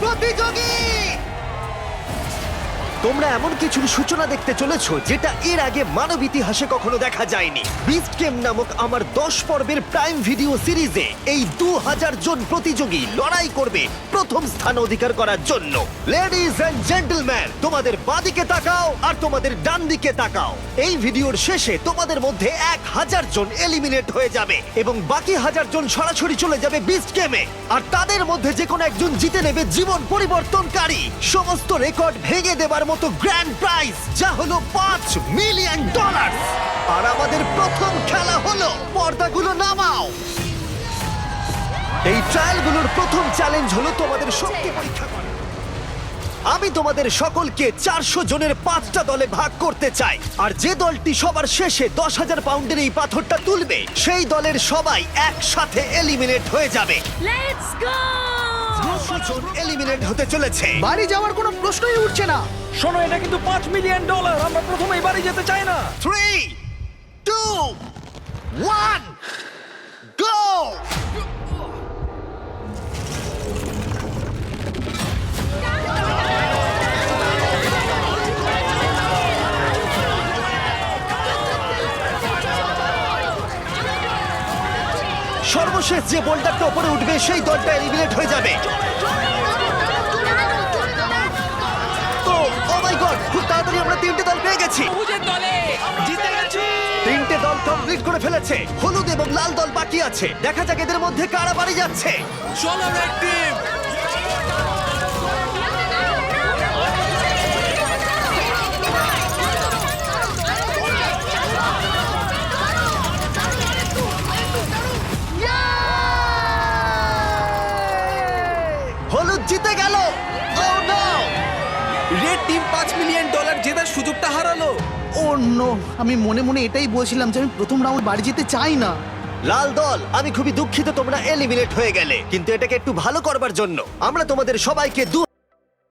প্রতিযোগী! তোমরা এমন কিছুর সূচনা দেখতে চলেছো যেটা এর আগে মানব ইতিহাসে কখনো দেখা যায়নি। বিস্ট গেম নামক আমার দশ পর্বের প্রাইম ভিডিও সিরিজে এই দু হাজার জন প্রতিযোগী লড়াই করবে প্রথম স্থান অধিকার করার জন্য। লেডিজ এন্ড জেন্টলম্যান তোমাদের বাদিকে তাকাও আর তোমাদের ডান দিকে তাকাও। এই ভিডিওর শেষে তোমাদের মধ্যে এক হাজার জন এলিমিনেট হয়ে যাবে এবং বাকি হাজার জন সরাসরি চলে যাবে বিস্ট গেমে আর তাদের মধ্যে যে কোনো একজন জিতে নেবে জীবন পরিবর্তনকারী। সমস্ত রেকর্ড ভেঙে দেবার মতো গ্র্যান্ড প্রাইজ যা হলো পাঁচ মিলিয়ন ডলার আর আমাদের প্রথম খেলা হলো, পর্দাগুলো নামাও। এই ট্রায়ালগুলোর প্রথম চ্যালেঞ্জ হলো তোমাদের শক্তি পরীক্ষা করা। আমি তোমাদের সকলকে চারশো জনের পাঁচটা দলে ভাগ করতে চাই। আর যে দলটি সবার শেষে দশ হাজার পাউন্ডের এই পাথরটা তুলবে, সেই দলের সবাই একসাথে এলিমিনেট হয়ে যাবে। লেটস দুশো জন এলিমিনেট হতে চলেছে। বাড়ি যাওয়ার কোনো প্রশ্নই উঠছে না। শোনো এটা কিন্তু পাঁচ মিলিয়ন ডলার আমরা প্রথমেই বাড়ি যেতে চাই না। থ্রি টু ওয়ান গো সর্বশেষ যে বোল্ডারটা উপরে উঠবে সেই দলটা তাড়াতাড়ি আমরা তিনটে দল পেয়ে গেছি। সবুজের দলে জিতে গেছি। তিনটে দল কমপ্লিট করে ফেলেছে। হলুদ এবং লাল দল বাকি আছে। দেখা যাক এদের মধ্যে কারা বাড়ি যাচ্ছে। চলো রেড টিম হলুদ জিতে গেল। Oh রেড টিম পাঁচ মিলিয়ন ডলার হারালো। ও, নো, আমি মনে মনে এটাই বলছিলাম যে আমি প্রথম রাউন্ড বাড়ি যেতে চাই না। লাল দল, আমি খুবই দুঃখিত তোমরা এলিমিনেট হয়ে গেলে, কিন্তু এটাকে একটু ভালো করবার জন্য। আমরা তোমাদের সবাইকে দু